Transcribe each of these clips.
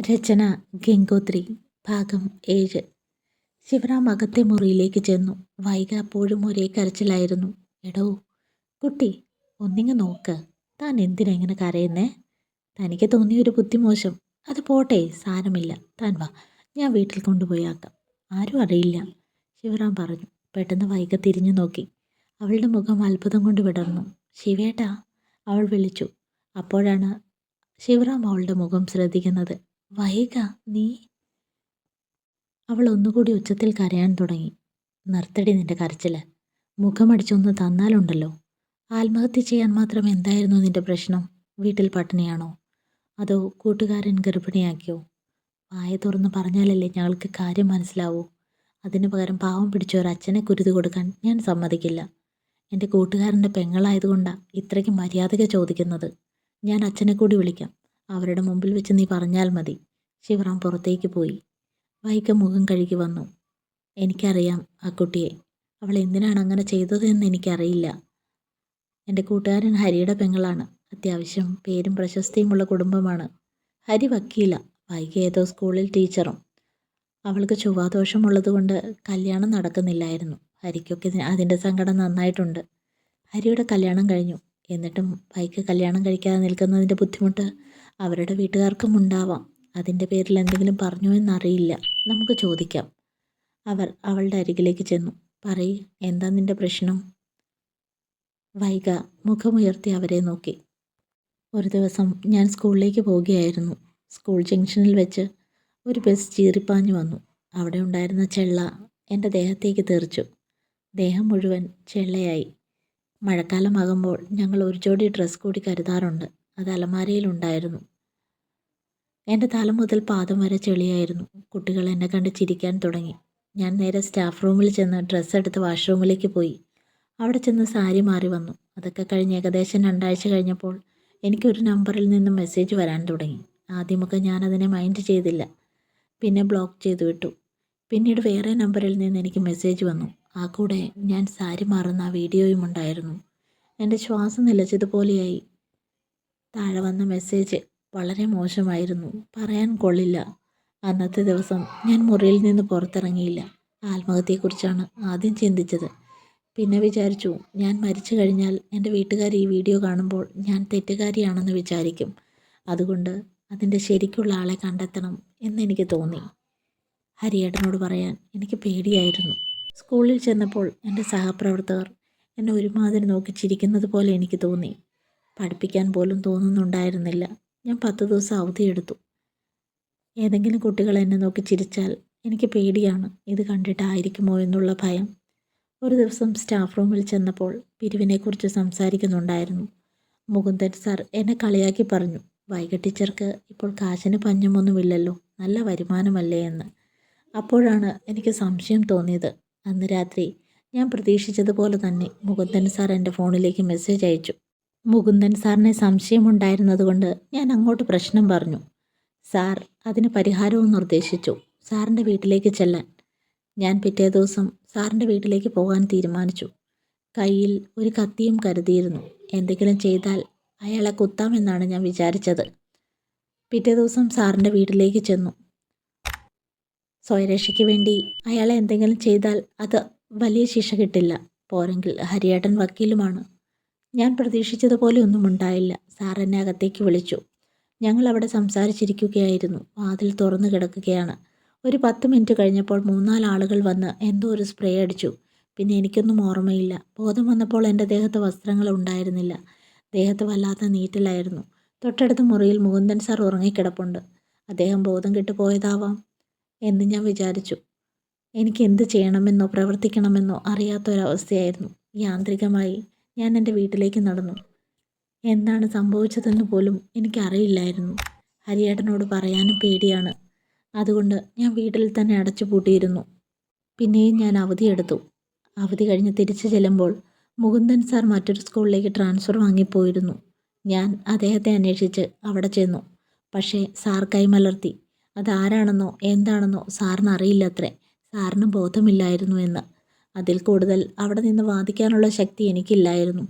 രചന ഗംഗോത്രി ഭാഗം ഏഴ്. ശിവറാം അകത്തെ മുറിയിലേക്ക് ചെന്നു. വൈക അപ്പോഴും ഒരേ കരച്ചിലായിരുന്നു. എടോ കുട്ടി ഒന്നിങ്ങ് നോക്ക്. താൻ എന്തിനാ ഇങ്ങനെ കരയുന്നേ? തനിക്ക് തോന്നിയൊരു ബുദ്ധിമോശം അത് പോട്ടെ സാരമില്ല. താൻ വാ. ഞാൻ വീട്ടിൽ കൊണ്ടുപോയാക്കാം. ആരും അറിയില്ല. ശിവറാം പറഞ്ഞു. പെട്ടെന്ന് വൈക തിരിഞ്ഞു നോക്കി. അവളുടെ മുഖം അത്ഭുതം കൊണ്ട് വിടർന്നു. ശിവേട്ടാ അവൾ വിളിച്ചു. അപ്പോഴാണ് ശിവറാം അവളുടെ മുഖം ശ്രദ്ധിക്കുന്നത്. വൈക നീ? അവൾ ഒന്നുകൂടി ഉച്ചത്തിൽ കരയാൻ തുടങ്ങി. നിർത്തടി നിന്റെ കരച്ചിൽ. മുഖമടിച്ചൊന്ന് തന്നാലുണ്ടല്ലോ. ആത്മഹത്യ ചെയ്യാൻ മാത്രം എന്തായിരുന്നു നിന്റെ പ്രശ്നം? വീട്ടിൽ പട്ടിണിയാണോ? അതോ കൂട്ടുകാരൻ ഗർഭിണിയാക്കിയോ? വായ തുറന്ന് പറഞ്ഞാലല്ലേ ഞങ്ങൾക്ക് കാര്യം മനസ്സിലാവൂ. അതിന് പകരം പാവം പിടിച്ച ഒരു അച്ഛനെ കുരുതി കൊടുക്കാൻ ഞാൻ സമ്മതിക്കില്ല. എന്റെ കൂട്ടുകാരന്റെ പെങ്ങളായതുകൊണ്ടാണ് ഇത്രയ്ക്ക് മര്യാദയ്ക്ക് ചോദിക്കുന്നത്. ഞാൻ അച്ഛനെ കൂടി വിളിക്കാം. അവരുടെ മുമ്പിൽ വെച്ച് നീ പറഞ്ഞാൽ മതി. ശിവറാം പുറത്തേക്ക് പോയി. വൈക്ക മുഖം കഴുകി വന്നു. എനിക്കറിയാം ആ കുട്ടിയെ. അവൾ എന്തിനാണ് അങ്ങനെ ചെയ്തതെന്ന് എനിക്കറിയില്ല. എന്റെ കൂട്ടുകാരൻ ഹരിയുടെ പെങ്ങളാണ്. അത്യാവശ്യം പേരും പ്രശസ്തിയുമുള്ള കുടുംബമാണ്. ഹരി വക്കീല. വൈകി ഏതോ സ്കൂളിൽ ടീച്ചറും. അവൾക്ക് ചൊവ്വാദോഷമുള്ളതുകൊണ്ട് കല്യാണം നടക്കുന്നില്ലായിരുന്നു. ഹരിക്കൊക്കെ അതിന്റെ സങ്കടം നന്നായിട്ടുണ്ട്. ഹരിയുടെ കല്യാണം കഴിഞ്ഞു. എന്നിട്ടും വൈക്ക് കല്യാണം കഴിക്കാതെ നിൽക്കുന്നതിന്റെ ബുദ്ധിമുട്ട് അവരുടെ വീട്ടുകാർക്കും ഉണ്ടാവാം. അതിന്റെ പേരിൽ എന്തെങ്കിലും പറഞ്ഞോ എന്നറിയില്ല. നമുക്ക് ചോദിക്കാം. അവർ അവളുടെ അരികിലേക്ക് ചെന്നു. പറയ് എന്താ നിന്റെ പ്രശ്നം? വൈക മുഖമുയർത്തി അവരെ നോക്കി. ഒരു ദിവസം ഞാൻ സ്കൂളിലേക്ക് പോവുകയായിരുന്നു. സ്കൂൾ ജംഗ്ഷനിൽ വെച്ച് ഒരു ബസ് ചീറിപ്പാഞ്ഞു വന്നു. അവിടെ ഉണ്ടായിരുന്ന ചെള്ള എന്റെ ദേഹത്തേക്ക് തെറിച്ചു. ദേഹം മുഴുവൻ ചെള്ളയായി. മഴക്കാലമാകുമ്പോൾ ഞങ്ങൾ ഒരു ജോഡി ഡ്രസ്സ് കൂടി കരുതാറുണ്ട്. അത് അലമാരയിലുണ്ടായിരുന്നു എന്റെ തല മുതൽ പാദം വരെ ചെളിയായിരുന്നു. കുട്ടികൾ എന്നെ കണ്ട് ചിരിക്കാൻ തുടങ്ങി. ഞാൻ നേരെ സ്റ്റാഫ് റൂമിൽ ചെന്ന് ഡ്രസ്സ് എടുത്ത് വാഷ്റൂമിലേക്ക് പോയി. അവിടെ ചെന്ന് സാരി മാറി വന്നു. അതൊക്കെ കഴിഞ്ഞ് ഏകദേശം രണ്ടാഴ്ച കഴിഞ്ഞപ്പോൾ എനിക്കൊരു നമ്പറിൽ നിന്ന് മെസ്സേജ് വരാൻ തുടങ്ങി. ആദ്യമൊക്കെ ഞാനതിനെ മൈൻഡ് ചെയ്തില്ല. പിന്നെ ബ്ലോക്ക് ചെയ്തു വിട്ടു. പിന്നീട് വേറെ നമ്പറിൽ നിന്ന് എനിക്ക് മെസ്സേജ് വന്നു. ആ കൂടെ ഞാൻ സാരി മാറുന്ന വീഡിയോയും ഉണ്ടായിരുന്നു. എന്റെ ശ്വാസം നിലച്ചതുപോലെയായി. താഴെ വന്ന മെസ്സേജ് വളരെ മോശമായിരുന്നു. പറയാൻ കൊള്ളില്ല. അന്നത്തെ ദിവസം ഞാൻ മുറിയിൽ നിന്ന് പുറത്തിറങ്ങിയില്ല. ആത്മഹത്യയെക്കുറിച്ചാണ് ആദ്യം ചിന്തിച്ചത്. പിന്നെ വിചാരിച്ചു ഞാൻ മരിച്ചു കഴിഞ്ഞാൽ എന്റെ വീട്ടുകാർ ഈ വീഡിയോ കാണുമ്പോൾ ഞാൻ തെറ്റുകാരിയാണെന്ന് വിചാരിക്കും. അതുകൊണ്ട് അതിന്റെ ശരിക്കുള്ള ആളെ കണ്ടെത്തണം എന്നെനിക്ക് തോന്നി. ഹരിയേട്ടനോട് പറയാൻ എനിക്ക് പേടിയായിരുന്നു. സ്കൂളിൽ ചെന്നപ്പോൾ എന്റെ സഹപ്രവർത്തകർ എന്നെ ഒരുമാതിരി നോക്കി ചിരിക്കുന്നത് പോലെ എനിക്ക് തോന്നി. പഠിപ്പിക്കാൻ പോലും തോന്നുന്നുണ്ടായിരുന്നില്ല. ഞാൻ പത്ത് ദിവസം അവധിയെടുത്തു ഏതെങ്കിലും കുട്ടികൾ എന്നെ നോക്കി ചിരിച്ചാൽ എനിക്ക് പേടിയാണ്. ഇത് കണ്ടിട്ടായിരിക്കുമോ എന്നുള്ള ഭയം. ഒരു ദിവസം സ്റ്റാഫ് റൂമിൽ ചെന്നപ്പോൾ പിരിവിനെക്കുറിച്ച് സംസാരിക്കുന്നുണ്ടായിരുന്നു. മുകുന്ദൻ സാർ എന്നെ കളിയാക്കി പറഞ്ഞു. വൈക ടീച്ചർക്ക് ഇപ്പോൾ കാശിന് പഞ്ഞമൊന്നുമില്ലല്ലോ. നല്ല വരുമാനമല്ലേ എന്ന്. അപ്പോഴാണ് എനിക്ക് സംശയം തോന്നിയത്. അന്ന് രാത്രി ഞാൻ പ്രതീക്ഷിച്ചതുപോലെ തന്നെ മുകുന്ദൻ സാർ എന്റെ ഫോണിലേക്ക് മെസ്സേജ് അയച്ചു. മുകുന്ദൻ സാറിനെ സംശയമുണ്ടായിരുന്നതുകൊണ്ട് ഞാൻ അങ്ങോട്ട് പ്രശ്നം പറഞ്ഞു. സാർ അതിന് പരിഹാരവും നിർദ്ദേശിച്ചു. സാറിന്റെ വീട്ടിലേക്ക് ചെല്ലാൻ. ഞാൻ പിറ്റേ ദിവസം സാറിന്റെ വീട്ടിലേക്ക് പോകാൻ തീരുമാനിച്ചു. കയ്യിൽ ഒരു കത്തിയും കരുതിയിരുന്നു. എന്തെങ്കിലും ചെയ്താൽ അയാളെ കുത്താമെന്നാണ് ഞാൻ വിചാരിച്ചത്. പിറ്റേ ദിവസം സാറിന്റെ വീട്ടിലേക്ക് ചെന്നു. സ്വയരക്ഷയ്ക്ക് വേണ്ടി അയാളെ എന്തെങ്കിലും ചെയ്താൽ അത് വലിയ ശിക്ഷ കിട്ടില്ല. പോരെങ്കിൽ ഹരിയേട്ടൻ വക്കീലുമാണ്. ഞാൻ പ്രതീക്ഷിച്ചതുപോലെ ഒന്നും ഉണ്ടായില്ല. സാർ എന്നെ അകത്തേക്ക് വിളിച്ചു. ഞങ്ങൾ അവിടെ സംസാരിച്ചിരിക്കുകയായിരുന്നു. വാതിൽ തുറന്നു കിടക്കുകയാണ്. ഒരു പത്ത് മിനിറ്റ് കഴിഞ്ഞപ്പോൾ മൂന്നാൽ ആളുകൾ വന്ന് എന്തോ ഒരു സ്പ്രേ അടിച്ചു. പിന്നെ എനിക്കൊന്നും ഓർമ്മയില്ല. ബോധം വന്നപ്പോൾ എന്റെ ദേഹത്ത് വസ്ത്രങ്ങൾ ഉണ്ടായിരുന്നില്ല. ദേഹത്ത് വല്ലാത്ത നീറ്റിലായിരുന്നു. തൊട്ടടുത്ത മുറിയിൽ മുകുന്ദൻ സാർ ഉറങ്ങിക്കിടപ്പുണ്ട്. അദ്ദേഹം ബോധം കിട്ടുപോയതാവാം എന്ന് ഞാൻ വിചാരിച്ചു. എനിക്ക് എന്ത് ചെയ്യണമെന്നോ പ്രവർത്തിക്കണമെന്നോ അറിയാത്തൊരവസ്ഥയായിരുന്നു. യാന്ത്രികമായി ഞാൻ എന്റെ വീട്ടിലേക്ക് നടന്നു. എന്താണ് സംഭവിച്ചതെന്ന് പോലും എനിക്കറിയില്ലായിരുന്നു. ഹരിയേട്ടനോട് പറയാനും പേടിയാണ്. അതുകൊണ്ട് ഞാൻ വീട്ടിൽ തന്നെ അടച്ചു പൂട്ടിയിരുന്നു. പിന്നെയും ഞാൻ അവധിയെടുത്തു അവധി കഴിഞ്ഞ് തിരിച്ചു ചെല്ലുമ്പോൾ മുകുന്ദൻ സാർ മറ്റൊരു സ്കൂളിലേക്ക് ട്രാൻസ്ഫർ വാങ്ങിപ്പോയിരുന്നു. ഞാൻ അദ്ദേഹത്തെ അന്വേഷിച്ച് അവിടെ ചെന്നു. പക്ഷേ സാർ കൈമലർത്തി അതാരാണെന്നോ എന്താണെന്നോ സാറിന് അറിയില്ലത്രേ. സാറിന് ബോധമില്ലായിരുന്നു എന്ന്. അതിൽ കൂടുതൽ അവിടെ നിന്ന് വാദിക്കാനുള്ള ശക്തി എനിക്കില്ലായിരുന്നു.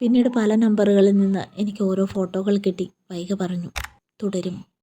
പിന്നീട് പല നമ്പറുകളിൽ നിന്ന് എനിക്ക് ഓരോ ഫോട്ടോകൾ കിട്ടി. വൈക പറഞ്ഞു തുടരും.